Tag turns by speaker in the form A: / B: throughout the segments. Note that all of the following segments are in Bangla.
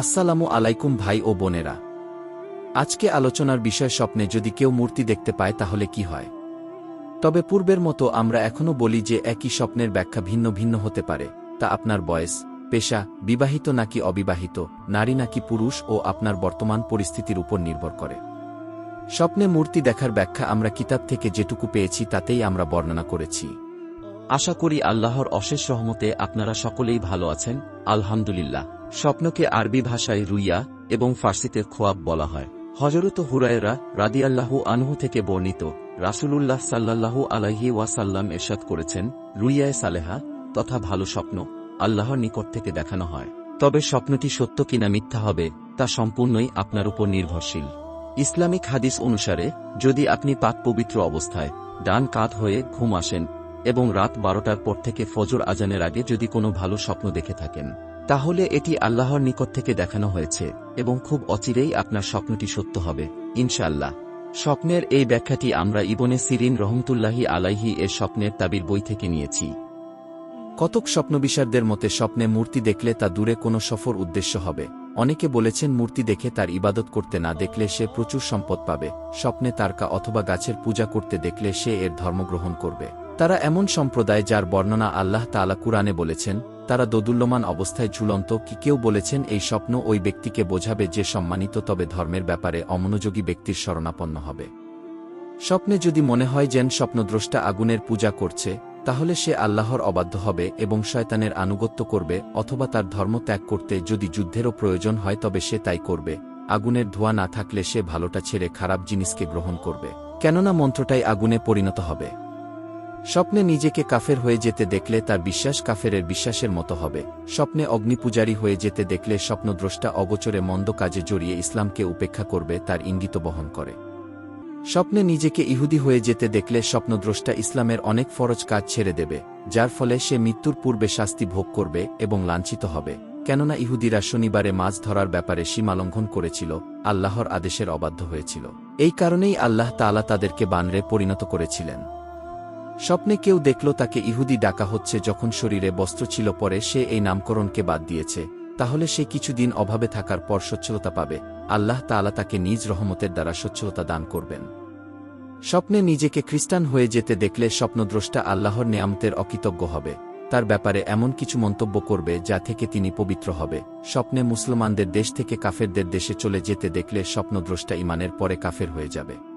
A: আসসালামু আলাইকুম ভাই ও বোনেরা। আজকে আলোচনার বিষয় স্বপ্নে যদি কেউ মূর্তি দেখতে পায় তাহলে কি হয়? তবে পূর্বের মতো আমরা এখনও বলি যে একই স্বপ্নের ব্যাখ্যা ভিন্ন ভিন্ন হতে পারে, তা আপনার বয়স, পেশা, বিবাহিত নাকি অবিবাহিত, নারী নাকি পুরুষ ও আপনার বর্তমান পরিস্থিতির উপর নির্ভর করে। স্বপ্নে মূর্তি দেখার ব্যাখ্যা আমরা কিতাব থেকে যেটুকু পেয়েছি তাতেই আমরা বর্ণনা করেছি।
B: আশা করি আল্লাহর অশেষ রহমতে আপনারা সকলেই ভালো আছেন, আলহামদুলিল্লাহ। স্বপ্নকে আরবি ভাষায় রুইয়া এবং ফার্সিতে খোয়াব বলা হয়। হজরত হুরায়রা রাদিয়াল্লাহু আনহু থেকে বর্ণিত রাসূলুল্লাহ সাল্লাল্লাহু আলাইহি ওয়াসাল্লাম এরশাদ করেছেন, রুইয়ায় সালেহা তথা ভালো স্বপ্ন, আল্লাহর নিকট থেকে দেখানো হয়। তবে স্বপ্নটি সত্য কিনা মিথ্যা হবে, তা সম্পূর্ণই আপনার উপর নির্ভরশীল। ইসলামিক হাদিস অনুসারে, যদি আপনি পাক পবিত্র অবস্থায় ডান কাত হয়ে ঘুম আসেন এবং রাত বারোটার পর থেকে ফজর আজানের আগে যদি কোনো ভালো স্বপ্ন দেখে থাকেন তাহলে এটি আল্লাহর নিকট থেকে দেখানো হয়েছে, এবং খুব অচিরেই আপনার স্বপ্নটি সত্য হবে, ইনশাআল্লাহ। স্বপ্নের এই ব্যাখ্যাটি আমরা ইবনে সিরিন রহমতুল্লাহি আলাইহি এর স্বপ্নের তাবির বই থেকে নিয়েছি।
A: কতক স্বপ্নবিশারদের মতে স্বপ্নে মূর্তি দেখলে তা দূরে কোনো সফর উদ্দেশ্য হবে। অনেকে বলেছেন মূর্তি দেখে তার ইবাদত করতে না দেখলে সে প্রচুর সম্পদ পাবে, স্বপ্নে তারকা অথবা গাছের পূজা করতে দেখলে সে এর ধর্মগ্রহণ করবে। তারা এমন সম্প্রদায় যার বর্ণনা আল্লাহ তালা কুরআনে বলেছেন তারা দোদুল্যমান অবস্থায় ঝুলন্ত কি কেউ বলেছেন এই স্বপ্ন ওই ব্যক্তিকে বোঝাবে যে সম্মানিত তবে ধর্মের ব্যাপারে অমনোযোগী ব্যক্তির শরণাপন্ন হবে। স্বপ্নে যদি মনে হয় যেন স্বপ্নদ্রষ্টা আগুনের পূজা করছে, তাহলে সে আল্লাহর অবাধ্য হবে এবং শয়তানের আনুগত্য করবে অথবা তার ধর্ম ত্যাগ করতে যদি যুদ্ধেরও প্রয়োজন হয় তবে সে তাই করবে। আগুনের ধোঁয়া না থাকলে সে ভালোটা ছেড়ে খারাপ জিনিসকে গ্রহণ করবে। কেননা মন্ত্রটাই আগুনে পরিণত হবে। স্বপ্নে নিজেকে কাফের হয়ে যেতে দেখলে তার বিশ্বাস কাফেরের বিশ্বাসের মতো হবে। স্বপ্নে অগ্নিপূজারী হয়ে যেতে দেখলে স্বপ্নদ্রষ্টা অগোচরে মন্দ কাজে জড়িয়ে ইসলামকে উপেক্ষা করবে, তার ইঙ্গিত বহন করে। স্বপ্নে নিজেকে ইহুদি হয়ে যেতে দেখলে স্বপ্নদ্রষ্টা ইসলামের অনেক ফরজ কাজ ছেড়ে দেবে, যার ফলে সে মৃত্যুর পূর্বে শাস্তি ভোগ করবে এবং লাঞ্ছিত হবে। কেননা ইহুদিরা শনিবারে মাছ ধরার ব্যাপারে সীমালঙ্ঘন করেছিল, আল্লাহর আদেশের অবাধ্য হয়েছিল। এই কারণেই আল্লাহ তালা তাদেরকে বানরে পরিণত করেছিলেন। স্বপ্নে কেউ দেখল তাকে ইহুদি ডাকা হচ্ছে যখন শরীরে বস্ত্র ছিল পরে সে এই নামকরণকে বাদ দিয়েছে, তাহলে সে কিছুদিন অভাবে থাকার পর সচ্ছলতা পাবে, আল্লাহ তালা তাকে নিজ রহমতের দ্বারা সচ্ছলতা দান করবেন। স্বপ্নে নিজেকে খ্রিস্টান হয়ে যেতে দেখলে স্বপ্নদ্রষ্টা আল্লাহর নেয়ামতের অকৃতজ্ঞ হবে, তার ব্যাপারে এমন কিছু মন্তব্য করবে যা থেকে তিনি পবিত্র হবে। স্বপ্নে মুসলমানদের দেশ থেকে কাফেরদের দেশে চলে যেতে দেখলে স্বপ্নদ্রষ্টা ইমানের পরে কাফের হয়ে যাবে।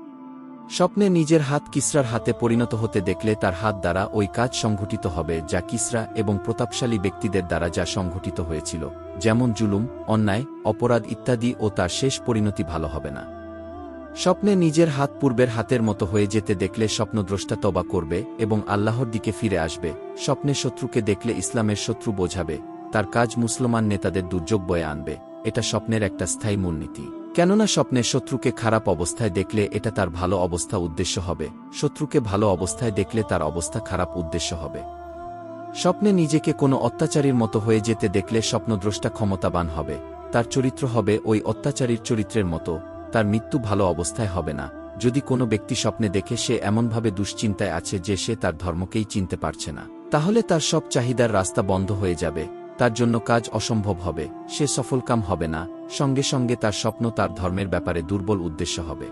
A: স্বপ্নে নিজের হাত কিসরার হাতে পরিণত হতে দেখলে তার হাত দ্বারা ওই কাজ সংঘটিত হবে যা কিসরা এবং প্রতাপশালী ব্যক্তিদের দ্বারা যা সংঘটিত হয়েছিল, যেমন জুলুম, অন্যায়, অপরাধ ইত্যাদি ও তার শেষ পরিণতি ভালো হবে না। স্বপ্নে নিজের হাত পূর্বের হাতের মতো হয়ে যেতে দেখলে স্বপ্নদ্রষ্টা তবা করবে এবং আল্লাহর দিকে ফিরে আসবে। স্বপ্নে শত্রুকে দেখলে ইসলামের শত্রু বোঝাবে, তার কাজ মুসলমান নেতাদের দুর্যোগ বয়ে আনবে। এটা স্বপ্নের একটা স্থায়ী মূলনীতি। কেননা স্বপ্নে শত্রুকে খারাপ অবস্থায় দেখলে এটা তার ভালো অবস্থা উদ্দেশ্য হবে। শত্রুকে ভালো অবস্থায় দেখলে তার অবস্থা খারাপ উদ্দেশ্য হবে। স্বপ্নে নিজেকে কোনো অত্যাচারীর মতো হয়ে যেতে দেখলে স্বপ্নদ্রষ্টা ক্ষমতাবান হবে। তার চরিত্র হবে ওই অত্যাচারীর চরিত্রের মতো। তার মৃত্যু ভালো অবস্থায় হবে না। যদি কোনো ব্যক্তি স্বপ্নে দেখে সে এমনভাবে দুশ্চিন্তায় আছে যে সে তার ধর্মকেই চিনতে পারছে না, তাহলে তার সব চাহিদার রাস্তা বন্ধ হয়ে যাবে। তার জন্য কাজ অসম্ভব হবে, সে সফলকাম হবে না, সঙ্গে সঙ্গে তার স্বপ্ন তার ধর্মের ব্যাপারে দুর্বল উদ্দেশ্য হবে।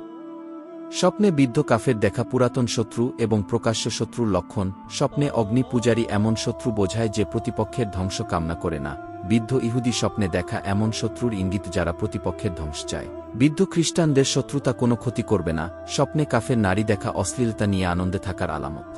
A: স্বপ্নে বিদ্ধ কাফের দেখা পুরাতন শত্রু এবং প্রকাশ্য শত্রুর লক্ষণ, স্বপ্নে অগ্নি পূজারী এমন শত্রু বোঝায় যে প্রতিপক্ষের ধ্বংস কামনা করে না, বিদ্ধ ইহুদি স্বপ্নে দেখা এমন শত্রুর ইঙ্গিত যারা প্রতিপক্ষের ধ্বংস চায়। বিদ্ধ খ্রিস্টানদের শত্রুতা কোনো ক্ষতি করবে না, স্বপ্নে কাফের নারী দেখা অশ্লীলতা নিয়ে আনন্দে থাকার আলামত।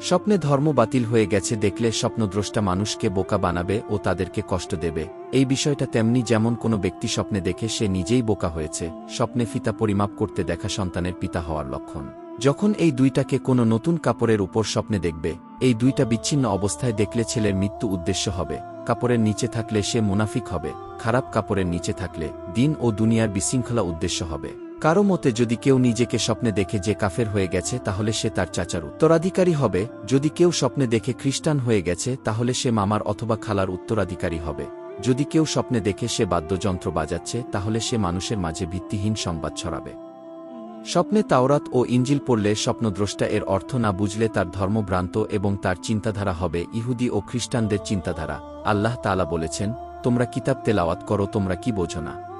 A: স্বপ্নে ধর্ম বাতিল হয়ে গেছে, দেখলে স্বপ্নদ্রষ্টা মানুষকে বোকা বানাবে ও তাদেরকে কষ্ট দেবে। এই বিষয়টা তেমনি যেমন কোনো ব্যক্তি স্বপ্নে দেখে সে নিজেই বোকা হয়েছে, স্বপ্নে ফিতা পরিমাপ করতে দেখা সন্তানের পিতা হওয়ার লক্ষণ। যখন এই দুইটাকে কোনো নতুন কাপড়ের উপর স্বপ্নে দেখবে, এই দুইটা বিচ্ছিন্ন অবস্থায় দেখলে ছেলের মৃত্যু উদ্দেশ্য হবে। কাপড়ের নিচে থাকলে সে মুনাফিক হবে, খারাপ কাপড়ের নিচে থাকলে দিন ও দুনিয়ার বিশৃঙ্খলা উদ্দেশ্য হবে। কারও মতে যদি কেউ নিজেকে স্বপ্নে দেখে যে কাফের হয়ে গেছে, তাহলে সে তার চাচার। উত্তরাধিকারী হবে, যদি কেউ স্বপ্নে দেখে খ্রিস্টান হয়ে গেছে, তাহলে সে মামার অথবা খালার উত্তরাধিকারী হবে। যদি কেউ স্বপ্নে দেখে সে বাদ্যযন্ত্র বাজাচ্ছে, তাহলে সে মানুষের মাঝে ভিত্তিহীন সংবাদ ছড়াবে। স্বপ্নে তাওরাত ও ইঞ্জিল পড়লে স্বপ্নদ্রষ্টা এর অর্থ না বুঝলে তার ধর্মভ্রান্ত এবং তার চিন্তাধারা হবে ইহুদি ও খ্রিস্টানদের চিন্তাধারা। আল্লাহ তালা বলেছেন, তোমরা কিতাব তেলাওয়াত করো, তোমরা কি বোঝো না?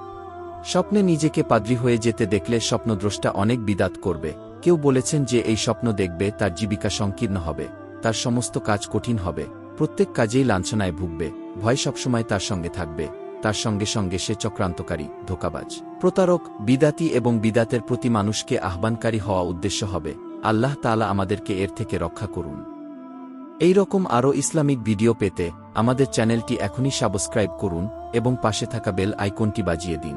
A: স্বপ্নে নিজেকে পাদ্রী হয়ে যেতে দেখলে স্বপ্নদ্রষ্টা অনেক বিদাত করবে। কেউ বলেছেন যে এই স্বপ্ন দেখবে, তার জীবিকা সংকীর্ণ হবে, তার সমস্ত কাজ কঠিন হবে, প্রত্যেক কাজেই লাঞ্ছনায় ভুগবে, ভয় সবসময় তার সঙ্গে থাকবে, তার সঙ্গে সঙ্গে সে চক্রান্তকারী, ধোকাবাজ। প্রতারক, বিদাতি এবং বিদাতের প্রতি মানুষকে আহ্বানকারী হওয়া উদ্দেশ্য হবে, আল্লাহ তাআলা আমাদেরকে এর থেকে রক্ষা করুন। এই রকম আরও ইসলামিক ভিডিও পেতে আমাদের চ্যানেলটি এখনই সাবস্ক্রাইব করুন এবং পাশে থাকা বেল আইকনটি বাজিয়ে দিন।